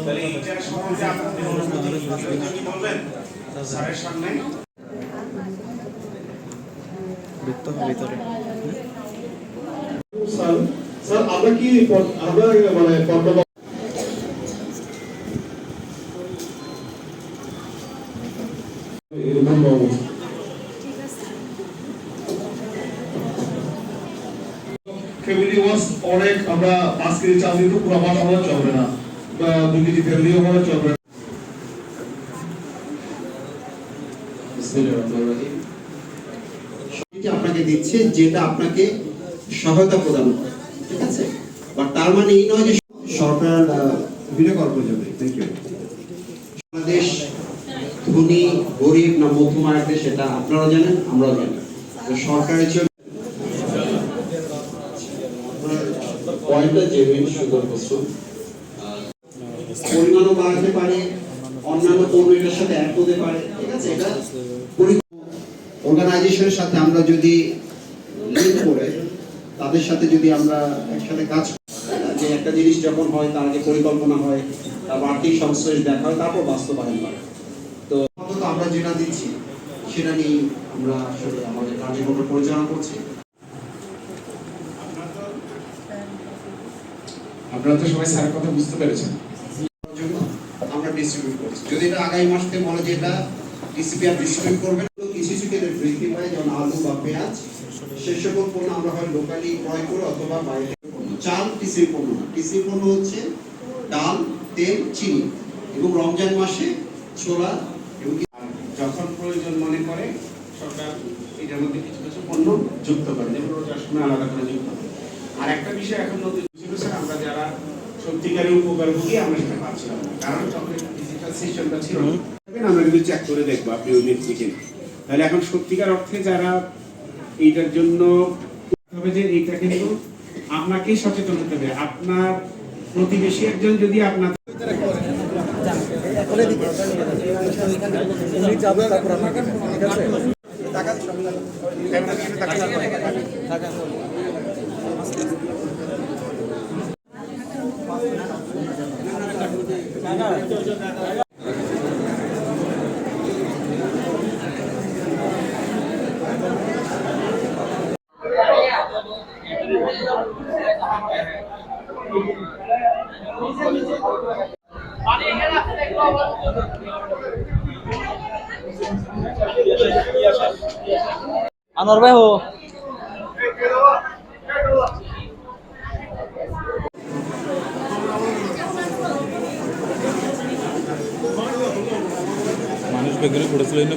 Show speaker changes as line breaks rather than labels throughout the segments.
তাহলে এইটার
আমরা অনেক আমরা কেজি চাল দিতে পুরো মাস আমাদের চলবে না। কেজি ফ্যামিলিও আমাদের চলবে
আপনাকে দিচ্ছে যেটা আপনাকে সহায়তা প্রদান করে, ঠিক আছে? বা তার মানে এই নয় যে সরকার কল যাবে থ্যাংক ইউ বাংলাদেশ ধনী, গরিব না মধ্যম আয়ের দেশ সেটা আপনারাও জানেন, আমরাও জানি। সরকারের জন্য। পয়েন্টটা জেনুইন সুন্দর প্রশ্ন পরিমাণও বাড়াতে পারে, অন্যান্য পণ্য সাথে অ্যাড হতে পারে, ঠিক আছে? এটা অর্গানাইজেশনের সাথে আমরা যদি লিঙ্ক করে, তাদের সাথে যদি আমরা একসাথে কাজ যে একটা জিনিস যখন হয়, তার আগে পরিকল্পনা হয়, তারপর আর্থিক সংশ্লেষ দেখা হয়, তারপর বাস্তবায়ন হয়। তো আপাতত আমরা যেটা দিচ্ছি, সেটা নিয়ে আমরা আসলে আমাদের কার্যক্রম পরিচালনা করছি।
আপনারা তো সবাই স্যারের কথা বুঝতে পেরেছেন
করার জন্য আমরা ডিস্ট্রিবিউট করছি যদি এটা আগামী মাস থেকে বলে যে এটা ডিসিপিআর ডিস্ট্রিবিউট করবেন তো কিছু ক্ষেত্রে বৃদ্ধি পায়, যেমন আলু বা পেঁয়াজ সে সকল পণ্য আমরা হয় লোকালি ক্রয় করে অথবা বাইরে। চাল টিসি পণ্য না পণ্য হচ্ছে ডাল, তেল, চিনি এবং রমজান মাসে ছোলা এবং
যখন প্রয়োজন মনে করে, সরকার এটার মধ্যে কিছু কিছু পণ্য যুক্ত করে যেমন রোজার সময় আলাদা করে যুক্ত আর একটা বিষয় এখন নতুন ছিল স্যার, আমরা যারা সত্যিকারের উপকার ভুগি আমরা সেটা পাচ্ছিলাম কারণ যখন ডিজিটাল সিস্টেমটা ছিল আমরা কিন্তু চেক করে দেখব আপনি ওই ব্যক্তি কিনা। তাহলে এখন সত্যিকার অর্থে যারা এইটার জন্য হবে যে এইটা কিন্তু আপনাকেই সচেতন হতে হবে। আপনার প্রতিবেশী একজন যদি আপনার
Anwar Beho. ബാങ്കിൽ
കൊടുത്തതിന്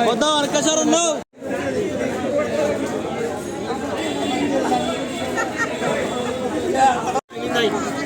Hold on, Casaro, no!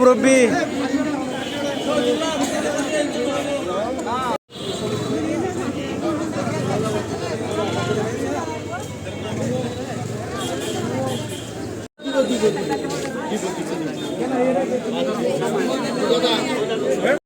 মুরব্বী।